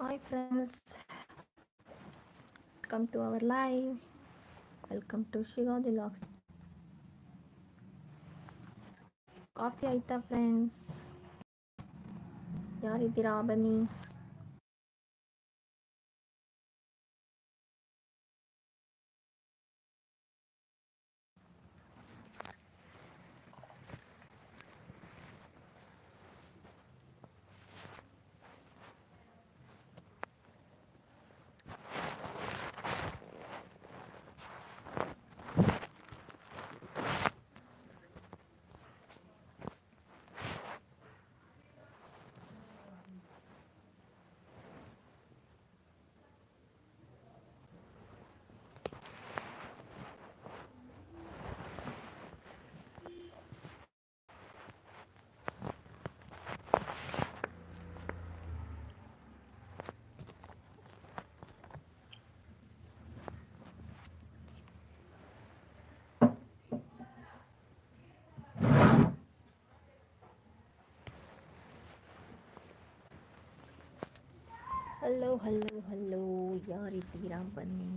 Hi friends, welcome to our live. Welcome to Shigadi Logs. Coffee ಆಯ್ತಾ friends ಯಾರಿದ್ದೀರಾ ಬನ್ನಿ Hello hello hello ಯಾರಿದ್ದೀರಾ ಬನ್ನಿ?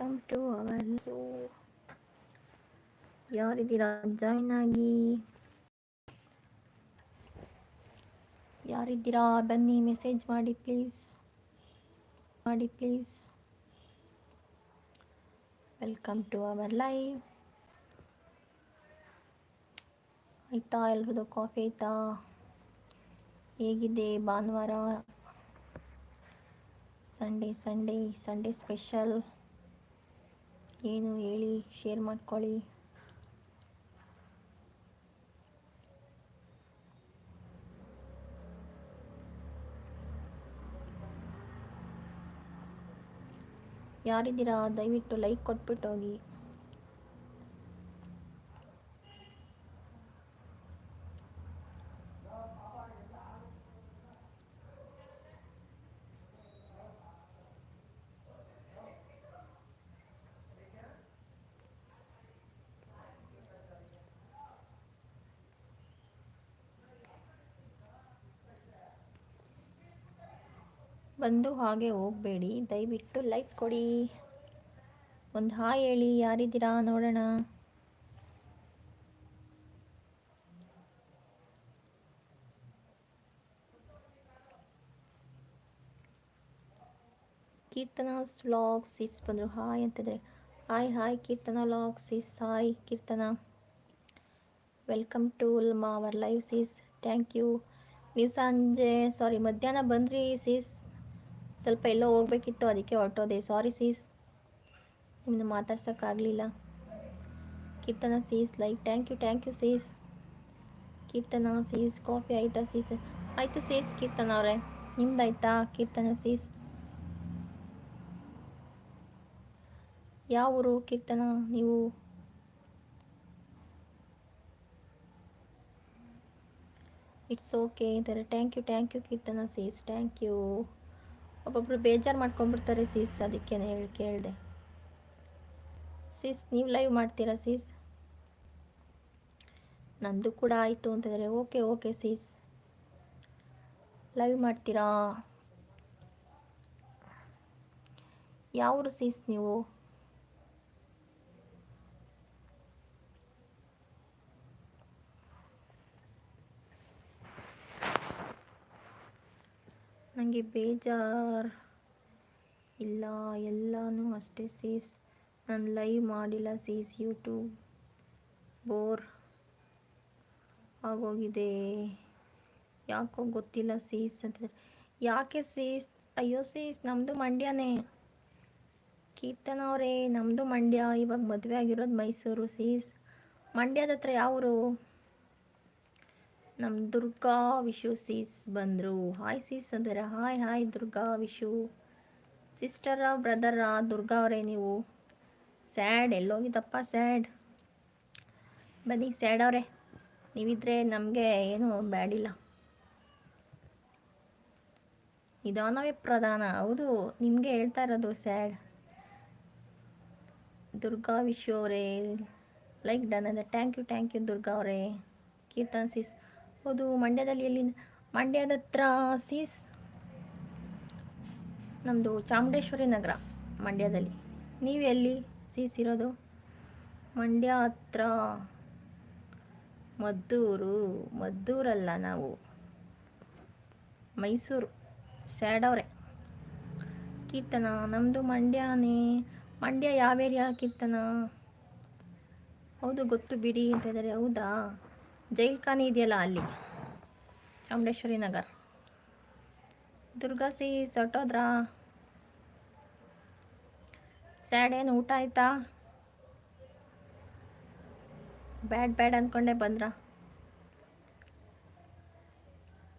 Welcome to our show ಯಾರಿದ್ದೀರಾ join ಆಗಿ ಯಾರಿದ್ದೀರಾ ಬನ್ನಿ ಮೆಸೇಜ್ ಮಾಡಿ ಪ್ಲೀಸ್ ಮಾಡಿ please welcome to our live ಆಯ್ತಾ, ಎಲ್ರದ್ದು ಕಾಫಿ ಆಯ್ತಾ? ಹೇಗಿದೆ ಭಾನುವಾರ? ಸಂಡೇ ಸಂಡೇ ಸಂಡೇ ಸ್ಪೆಷಲ್ ಏನು ಹೇಳಿ ಶೇರ್ ಮಾಡ್ಕೊಳ್ಳಿ. ಯಾರಿದ್ದೀರಾ ದಯವಿಟ್ಟು ಲೈಕ್ ಕೊಟ್ಬಿಟ್ಟು ಹೋಗಿ. ಬಂದು ಹಾಗೆ ಹೋಗಬೇಡಿ. ದಯವಿಟ್ಟು ಲೈಕ್ ಕೊಡಿ. ಒಂದು ಹಾಯ್ ಹೇಳಿ. ಯಾರಿದ್ದೀರಾ? ನೋಡೋಣ. ಕೀರ್ತನಾ ಸ್ಲಾಗ್ ಸಿಸ್ ಬಂದರು. ಹಾಯ್ ಅಂತಿದ್ರೆ hi hi. Keerthana log sis hi, Keerthana. Welcome to our live sis thank you ನೀವು ಸಂಜೆ ಸಾರಿ ಮಧ್ಯಾಹ್ನ ಬಂದ್ರಿ ಸೀಸ್ ಸ್ವಲ್ಪ ಎಲ್ಲೋ ಹೋಗ್ಬೇಕಿತ್ತು, ಅದಕ್ಕೆ ಹೊರಟೋದೆ. ಸಾರಿ ಸೀಸ್ ನಿಮ್ಮನ್ನು ಮಾತಾಡ್ಸೋಕ್ಕಾಗಲಿಲ್ಲ. Keerthana sis like thank you thank you sis Keerthana sis coffee ಆಯಿತಾ ಸೀಸ್ ಆಯಿತು ಸೀಸ್ ಕೀರ್ತನ ಅವರೇ. ನಿಮ್ದಾಯ್ತಾ ಕೀರ್ತನ ಸೀಸ್ ಯಾವ ಊರು ಕೀರ್ತನ ನೀವು? ಇಟ್ಸ್ ಓಕೆ ಅಂತಾರೆ thank you thank you Keerthana sis thank you ಒಬ್ಬೊಬ್ರು ಬೇಜಾರು ಮಾಡ್ಕೊಂಡ್ಬಿಡ್ತಾರೆ ಸೀಸ್ ಅದಕ್ಕೆ ಹೇಳಿ ಕೇಳಿದೆ. ಸೀಸ್, ನೀವು ಲೈವ್ ಮಾಡ್ತೀರಾ ಸೀಸ್? ನಂದು ಕೂಡ ಆಯಿತು ಅಂತಂದರೆ ಓಕೆ ಓಕೆ ಸೀಸ್. ಲೈವ್ ಮಾಡ್ತೀರಾ? ಯಾವರು ಸೀಸ್ ನೀವು? ನನಗೆ ಬೇಜಾರು. ಇಲ್ಲ, ಎಲ್ಲನೂ ಅಷ್ಟೇ ಸೀಸ್. ನಾನು ಲೈವ್ ಮಾಡಿಲ್ಲ ಸೀಸ್, ಯೂಟ್ಯೂಬ್. ಬೋರ್ ಆಗೋಗಿದೆ. ಯಾಕೋ ಗೊತ್ತಿಲ್ಲ ಸೀಸ್ ಅಂತ. ಯಾಕೆ ಸೀಸ್? ಅಯ್ಯೋ ಸೀಸ್ ನಮ್ಮದು ಮಂಡ್ಯನೇ. ಕೀರ್ತನ ಅವರೇ ನಮ್ಮದು ಮಂಡ್ಯ. ಇವಾಗ ಮದುವೆ ಆಗಿರೋದು ಮೈಸೂರು ಸೀಸ್. ಮಂಡ್ಯದ ಹತ್ರ ಯಾವರು? ನಮ್ಮ ದುರ್ಗಾ ವಿಶು ಸೀಸ್ ಬಂದರು. ಹಾಯ್ ಸೀಸ್ ಅಂದರೆ? Hi hi Durga Vishu. Sister brother Durga ಅವರೇ ನೀವು. ಸ್ಯಾಡ್ ಎಲ್ಲೋಗಿದ್ದಪ್ಪ ಸ್ಯಾಡ್ ಬನ್ನಿ ಸ್ಯಾಡ್ ಅವರೇ. ನೀವಿದ್ರೆ ನಮಗೆ ಏನು ಬ್ಯಾಡಿಲ್ಲ. ನಿಧಾನವೇ ಪ್ರಧಾನ. ಹೌದು, ನಿಮಗೆ ಹೇಳ್ತಾ ಇರೋದು ಸ್ಯಾಡ್ ದುರ್ಗಾ ವಿಶು ಅವರೇ ಲೈಕ್ ಡನ್ ಅಂದರೆ thank you thank you Durga ಅವರೇ. ಕೀರ್ತನ್ ಸೀಸ್. ಹೌದು ಮಂಡ್ಯದಲ್ಲಿ ಎಲ್ಲಿ ಮಂಡ್ಯದ ಹತ್ರ ಸೀಸ್ ನಮ್ಮದು ಚಾಮುಂಡೇಶ್ವರಿ ನಗರ ಮಂಡ್ಯದಲ್ಲಿ. ನೀವು ಎಲ್ಲಿ ಸೀಸ್ ಇರೋದು? ಮಂಡ್ಯ ಹತ್ರ. ಮದ್ದೂರು, ಮದ್ದೂರಲ್ಲ ನಾವು. ಮೈಸೂರು ಸ್ಯಾಡ್ ಅವರೇ ಕೀರ್ತನ ನಮ್ಮದು ಮಂಡ್ಯನೇ. ಮಂಡ್ಯ ಯಾವ ಏರಿಯಾ ಕೀರ್ತನ? ಹೌದು, ಗೊತ್ತು ಬಿಡಿ ಅಂತ ಇದ್ದಾರೆ ಹೌದಾ? ಜೈಲ್ ಖಾನಿ ಇದೆಯಲ್ಲ ಅಲ್ಲಿ? ಚಾಮುಂಡೇಶ್ವರಿ ನಗರ್. ದುರ್ಗಾ ಸೀ ಹೊಟ್ಟೋದ್ರಾ ಸ್ಯಾಡ್ ಏನು ಊಟ ಆಯ್ತಾ? ಬ್ಯಾಡ್ ಬ್ಯಾಡ್ ಅಂದ್ಕೊಂಡೆ ಬಂದ್ರ?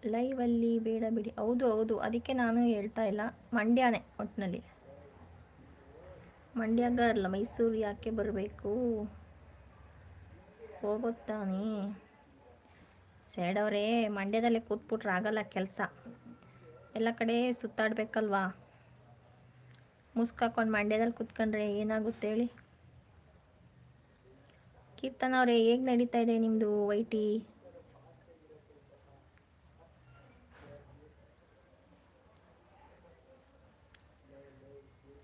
ಲೈವಲ್ಲಿ ಬೇಡ ಬಿಡಿ. ಹೌದು ಹೌದು. ಅದಕ್ಕೆ ನಾನು ಹೇಳ್ತಾ ಇಲ್ಲ. ಮಂಡ್ಯನೇ ಒಟ್ಟಿನಲ್ಲಿ ಮಂಡ್ಯ ಗರ್ಲ್ ಮೈಸೂರು ಯಾಕೆ ಬರಬೇಕು? ಹೋಗುತ್ತಾನೆ ಸೇಡವ್ರೆ ಮಂಡ್ಯದಲ್ಲೇ ಕೂತ್ಬಿಟ್ರೆ ಆಗಲ್ಲ ಕೆಲಸ. ಎಲ್ಲ ಕಡೆ ಸುತ್ತಾಡಬೇಕಲ್ವಾ? ಮುಸ್ಕಾಕೊಂಡು ಮಂಡ್ಯದಲ್ಲಿ ಕೂತ್ಕೊಂಡ್ರೆ ಏನಾಗುತ್ತೆ ಹೇಳಿ? ಕೀರ್ತನ ಅವರೇ, ಹೇಗೆ ನಡೀತಾ ಇದೆ ನಿಮ್ಮದು ವೈಟಿ?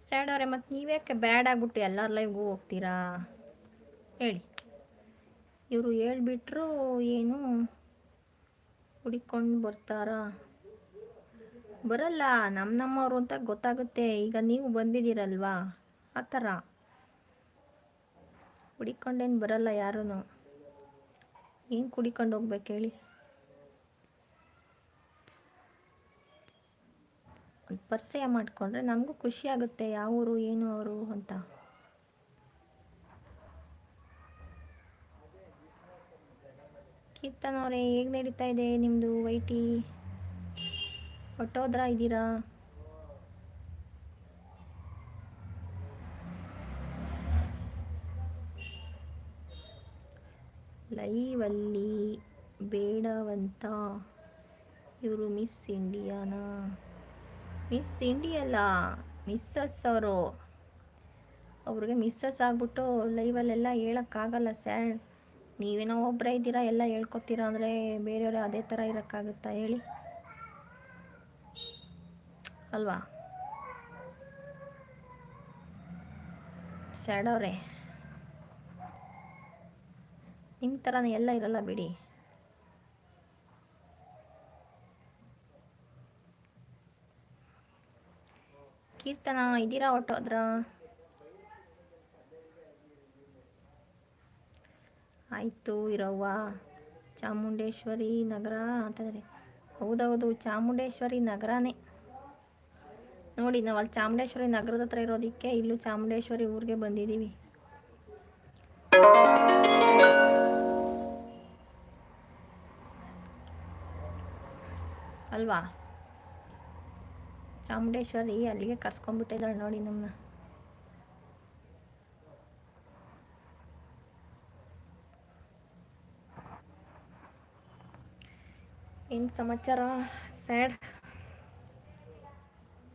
ಸ್ಯಾಡ್ ಅವರೇ, ಮತ್ತು ನೀವ್ಯಾಕೆ ಬ್ಯಾಡ್ ಆಗ್ಬಿಟ್ಟು ಎಲ್ಲರ ಲೈವ್ಗೂ ಹೋಗ್ತೀರಾ? ಹೇಳಿ. ಇವರು ಹೇಳ್ಬಿಟ್ರು ಏನು ಹುಡಿಕೊಂಡು ಬರ್ತಾರಾ? ಬರಲ್ಲ ನಮ್ಮ ನಮ್ಮವರು ಅಂತ ಗೊತ್ತಾಗುತ್ತೆ. ಈಗ ನೀವು ಬಂದಿದ್ದೀರಲ್ವಾ? ಆ ಥರ. ಹುಡಿಕೊಂಡೇನು ಬರಲ್ಲ ಯಾರೂ ಏನು ಕುಡಿಕೊಂಡು ಹೋಗ್ಬೇಕು ಹೇಳಿ? ಪರಿಚಯ ಮಾಡಿಕೊಂಡ್ರೆ ನಮಗೂ ಖುಷಿ ಆಗುತ್ತೆ, ಯಾವ ಊರು, ಏನು ಅವರು ಅಂತ. ಕೀರ್ತನ್ ಅವರೇ ಹೇಗೆ ನಡೀತಾ ಇದೆ ನಿಮ್ಮದು ವೈಟಿ? ಹೊಟ್ಟೋದ್ರ ಇದ್ದೀರಾ? ಲೈವಲ್ಲಿ ಬೇಡವಂತ ಇವರು ಮಿಸ್ ಇಂಡಿಯಾನಾ? ಮಿಸ್ ಇಂಡಿಯಲ್ಲ ಮಿಸ್ಸಸ್ ಅವರು. ಅವ್ರಿಗೆ ಮಿಸ್ಸಸ್ ಆಗ್ಬಿಟ್ಟು ಲೈವಲ್ಲೆಲ್ಲ ಹೇಳೋಕ್ಕಾಗಲ್ಲ ಸ್ಯಾಡ್ ನೀವೇನೋ ಒಬ್ಬರೇ ಇದ್ದೀರಾ, ಎಲ್ಲ ಹೇಳ್ಕೊತೀರಾ ಅಂದರೆ ಬೇರೆಯವ್ರೆ ಅದೇ ಥರ ಇರೋಕ್ಕಾಗುತ್ತಾ ಹೇಳಿ. ಅಲ್ವಾ? ಸ್ಯಾಡವ್ರೆ ನಿಮ್ಮ ಥರನೇ ಎಲ್ಲ ಇರಲ್ಲ ಬಿಡಿ. ಕೀರ್ತನ, ಇದ್ದೀರಾ ಹೊಟ್ಟೋದ್ರ ಆಯಿತು ಇರವ್ವ. ಚಾಮುಂಡೇಶ್ವರಿ ನಗರ ಅಂತಂದರೆ ಹೌದೌದು, ಚಾಮುಂಡೇಶ್ವರಿ ನಗರನೇ. ನೋಡಿ, ನಾವು ಅಲ್ಲಿ ಚಾಮುಂಡೇಶ್ವರಿ ನಗರದ ಹತ್ರ ಇರೋದಕ್ಕೆ ಇಲ್ಲೂ ಚಾಮುಂಡೇಶ್ವರಿ ಊರಿಗೆ ಬಂದಿದ್ದೀವಿ. ಅಲ್ವಾ? ಚಾಮುಂಡೇಶ್ವರಿ ಅಲ್ಲಿಗೆ ಕರ್ಸ್ಕೊಂಡ್ಬಿಟ್ಟಿದ್ದಾಳೆ ನೋಡಿ ನಮ್ಮನ್ನ ಏನು ಸಮಾಚಾರ ಸ್ಯಾಡ್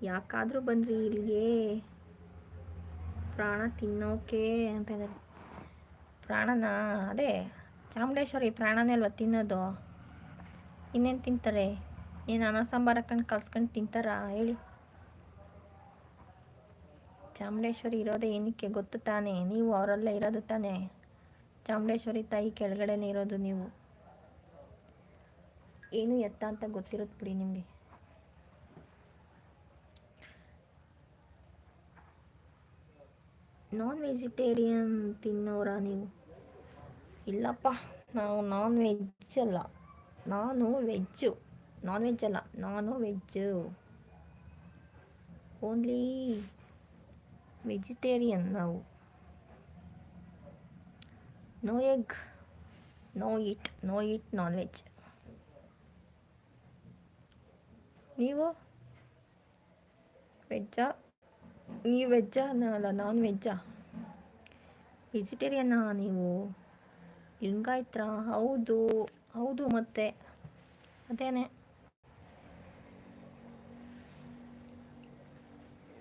ಯಾಕಾದರೂ ಬಂದ್ರಿ ಇಲ್ಲಿಗೆ? ಪ್ರಾಣ ತಿನ್ನೋಕೆ ಅಂತ ಪ್ರಾಣನ? ಅದೇ, ಚಾಮುಂಡೇಶ್ವರಿ ಪ್ರಾಣನೇ ಅಲ್ವ ತಿನ್ನೋದು? ಇನ್ನೇನು ತಿಂತಾರೆ? ಏನು ಅನ್ನ ಸಾಂಬಾರು ಹಾಕೊಂಡು ಕಲ್ಸ್ಕೊಂಡು ತಿಂತಾರಾ? ಹೇಳಿ. ಚಾಮುಂಡೇಶ್ವರಿ ಇರೋದೇ ಏನಕ್ಕೆ? ಗೊತ್ತು ತಾನೇ. ನೀವು ಅವರಲ್ಲೇ ಇರೋದು ತಾನೇ. ಚಾಮುಂಡೇಶ್ವರಿ ತಾಯಿ ಕೆಳಗಡೆನೇ ಇರೋದು ನೀವು. ಏನು ಎತ್ತ ಅಂತ ಗೊತ್ತಿರುತ್ತೆ ಬಿಡಿ ನಿಮಗೆ. ನಾನ್ ವೆಜಿಟೇರಿಯನ್ ತಿನ್ನೋರಾ ನೀವು? ಇಲ್ಲಪ್ಪ, ನಾವು ನಾನ್ ವೆಜ್ ಅಲ್ಲ. ನಾನು ವೆಜ್ಜು ನಾನ್ ವೆಜ್ ಅಲ್ಲ, ನಾನು ವೆಜ್ಜು ಓನ್ಲಿ ವೆಜಿಟೇರಿಯನ್ ನಾವು. No egg no it no it non veg ನೀವು? ವೆಜ್ಜಾ? ನೀವು ವೆಜ್ಜಾ? ಅಲ್ಲ, ನಾನ್ ವೆಜ್ಜಾ. ವೆಜಿಟೇರಿಯನ್ನಾ ನೀವು? ಲಿಂಗಾಯತ್ರ? ಹೌದು ಹೌದು ಮತ್ತೆ. ಅದೇನೆ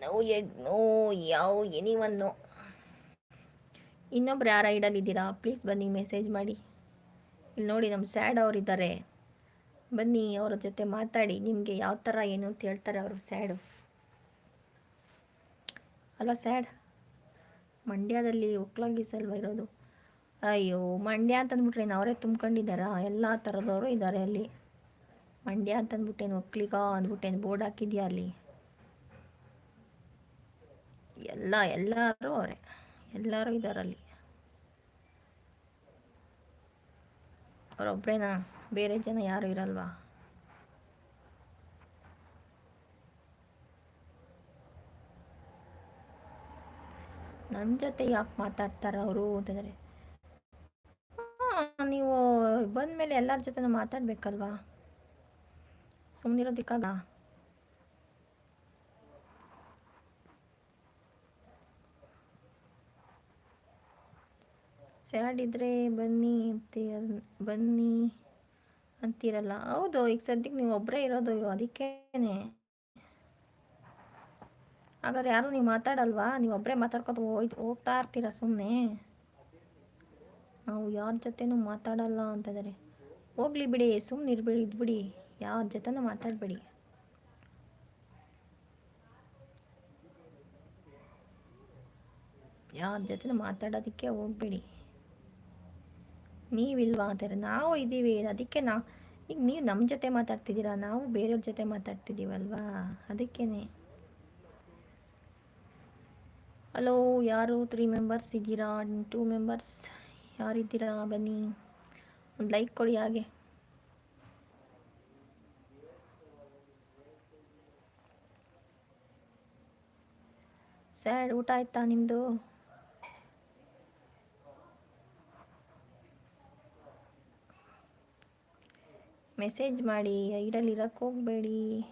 ನೋ ಎಗ್, ನೋ ಯಾವ ಎನಿ ಒನ್ ನೋ. ಇನ್ನೊಬ್ರು ಯಾರ ಐಡಲ್ಲಿದ್ದೀರಾ ಪ್ಲೀಸ್ ಬನ್ನಿ, ಮೆಸೇಜ್ ಮಾಡಿ. ಇಲ್ಲಿ ನೋಡಿ ನಮ್ಮ ಸ್ಯಾಡ್ ಅವರಿದ್ದಾರೆ. ಬನ್ನಿ ಅವರ ಜೊತೆ ಮಾತಾಡಿ, ನಿಮಗೆ ಯಾವ ಥರ ಏನು ಅಂತ ಹೇಳ್ತಾರೆ ಅವರು ಸ್ಯಾಡು. ಅಲ್ವಾ ಸ್ಯಾಡ್? ಮಂಡ್ಯದಲ್ಲಿ ಒಕ್ಲಾಗೀಸ್ ಅಲ್ವಾ ಇರೋದು. ಅಯ್ಯೋ, ಮಂಡ್ಯ ಅಂತಂದ್ಬಿಟ್ರೇನು ಅವರೇ ತುಂಬ್ಕೊಂಡಿದ್ದಾರಾ? ಎಲ್ಲ ಥರದವರು ಇದ್ದಾರೆ ಅಲ್ಲಿ. ಮಂಡ್ಯ ಅಂತಂದ್ಬಿಟ್ಟೇನು ಒಕ್ಲಿಗ ಅಂದ್ಬಿಟ್ಟೇನು ಬೋರ್ಡ್ ಹಾಕಿದ್ಯಾ ಅಲ್ಲಿ? ಎಲ್ಲ, ಎಲ್ಲರೂ ಅವರೇ. ಎಲ್ಲರೂ ಇದ್ದಾರಲ್ಲಿ ಅವರೊಬ್ಬರೇನಾ ಬೇರೆ ಜನ ಯಾರು ಇರಲ್ವಾ? ನನ್ನ ಜೊತೆ ಯಾಕೆ ಮಾತಾಡ್ತಾರ ಅವರು ಅಂತಂದರೆ ನೀವು ಬಂದಮೇಲೆ ಎಲ್ಲರ ಜೊತೆ ಮಾತಾಡ್ಬೇಕಲ್ವಾ? ಸುಮ್ಮನಿರೋದಕ್ಕಾಗ ಸ್ಯಾಡ್ ಇದ್ದರೆ ಬನ್ನಿ ಅಂತ ಬನ್ನಿ. ಅಂತೀರಲ್ಲ. ಹೌದು, ಈಗ ಸದ್ಯಕ್ಕೆ ನೀವು ಒಬ್ಬರೇ ಇರೋದು ಅದಕ್ಕೇನೆ. ಹಾಗಾದ್ರೆ ಯಾರು ನೀವು ಮಾತಾಡಲ್ವಾ? ನೀವು ಒಬ್ಬರೇ ಮಾತಾಡ್ಕೊಂಡು ಹೋಯ್, ಹೋಗ್ತಾ ಇರ್ತೀರ ಸುಮ್ಮನೆ ನಾವು ಯಾರ ಜೊತೆನೂ ಮಾತಾಡಲ್ಲ ಅಂತಂದರೆ ಹೋಗ್ಲಿ ಬಿಡಿ ಸುಮ್ಮನೆ ಇರ್ಬಿಡಿ, ಇದ್ಬಿಡಿ. ಯಾರ ಜೊತೆನೂ ಮಾತಾಡಬೇಡಿ. ಯಾರ ಜೊತೆನೂ ಮಾತಾಡೋದಕ್ಕೆ ಹೋಗ್ಬೇಡಿ. ನೀವಿಲ್ವಾ ಅಂತಾರೆ. ನಾವು ಇದ್ದೀವಿ, ಅದಕ್ಕೆ ನಾ, ಈಗ ನೀವು ನಮ್ಮ ಜೊತೆ ಮಾತಾಡ್ತಿದ್ದೀರಾ, ನಾವು ಬೇರೆಯವ್ರ ಜೊತೆ ಮಾತಾಡ್ತಿದ್ದೀವಲ್ವಾ? ಅದಕ್ಕೇ ಹಲೋ ಯಾರು? ತ್ರೀ ಮೆಂಬರ್ಸ್ ಇದ್ದೀರಾ? ಟೂ ಮೆಂಬರ್ಸ್ ಯಾರಿದ್ದೀರಾ? ಬನ್ನಿ. ಒಂದು ಲೈಕ್ ಕೊಡಿ ಹಾಗೆ. ಸ್ಯಾಡ್ ಊಟ ಆಯ್ತಾ ನಿಮ್ಮದು ಮೆಸೇಜ್ ಮಾಡಿ, ಐಡಲ್ಲಿ ಇರೋಕ್ಕೆ ಹೋಗಬೇಡಿ.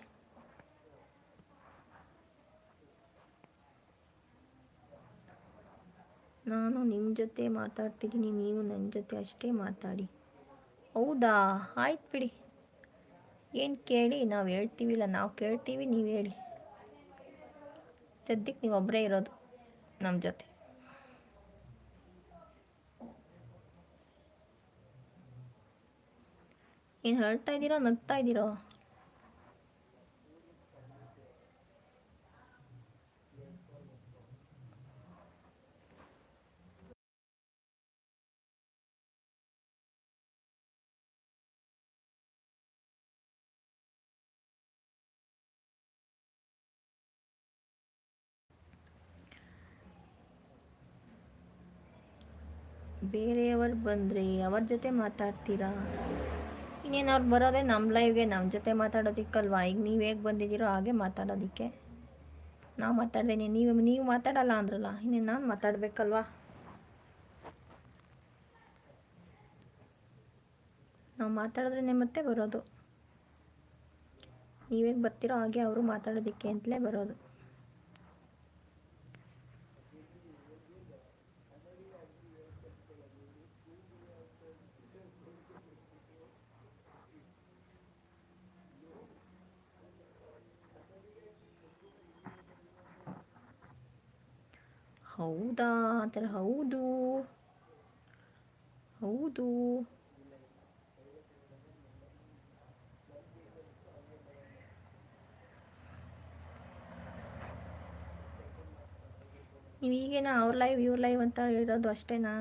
ನಾನು ನಿಮ್ಮ ಜೊತೆ ಮಾತಾಡ್ತಿದ್ದೀನಿ ನೀವು ನನ್ನ ಜೊತೆ ಅಷ್ಟೇ ಮಾತಾಡಿ. ಹೌದಾ? ಆಯ್ತು ಬಿಡಿ. ಏನು ಕೇಳಿ? ನಾವು ಹೇಳ್ತೀವಿಲ್ಲ, ನಾವು ಕೇಳ್ತೀವಿ, ನೀವು ಹೇಳಿ. ಸದ್ಯಕ್ಕೆ ನೀವು ಒಬ್ಬರೇ ಇರೋದು ನಮ್ಮ ಜೊತೆ. ಏನು ಹೇಳ್ತಾ ಇದ್ದೀರೋ ನಗ್ತಾ ಇದ್ದೀರೋ ಬೇರೆಯವರು ಬಂದರೆ ಅವ್ರ ಜೊತೆ ಮಾತಾಡ್ತೀರಾ? ಇನ್ನೇನು ಅವ್ರು ಬರೋದೇ ನಮ್ಮ ಲೈವ್ಗೆ ನಮ್ಮ ಜೊತೆ ಮಾತಾಡೋದಿಕ್ಕಲ್ವಾ? ಈಗ ನೀವು ಹೇಗೆ ಬಂದಿದ್ದೀರೋ ಹಾಗೆ ಮಾತಾಡೋದಕ್ಕೆ. ನಾವು ಮಾತಾಡ್ದೇನೆ, ನೀವು ನೀವು ಮಾತಾಡಲ್ಲ ಅಂದ್ರಲ್ಲ, ಇನ್ನೇನು ನಾನು ಮಾತಾಡಬೇಕಲ್ವಾ? ನಾವು ಮಾತಾಡಿದ್ರೆ ಮತ್ತೆ ಬರೋದು. ನೀವೇಗೆ ಬರ್ತಿರೋ ಹಾಗೆ ಅವರು ಮಾತಾಡೋದಿಕ್ಕೆ ಅಂತಲೇ ಬರೋದು. ಹೌದಾ? ಥರ ಹೌದು. ಹೌದು. ನೀವು ಈಗೇನ ಅವ್ರ ಲೈವ್ ಇವ್ರ ಲೈವ್ ಅಂತ ಹೇಳೋದು ಅಷ್ಟೇನಾ?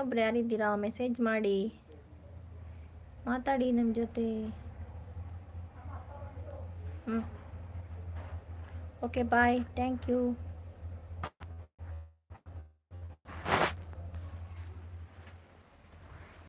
ಇನ್ನೊಬ್ರು ಯಾರಿದ್ದೀರಾ? ಮೆಸೇಜ್ ಮಾಡಿ. ಮಾತಾಡಿ ನಮ್ಮ ಜೊತೆ. ಹ್ಞೂ ಓಕೆ ಬಾಯ್ ಥ್ಯಾಂಕ್ ಯು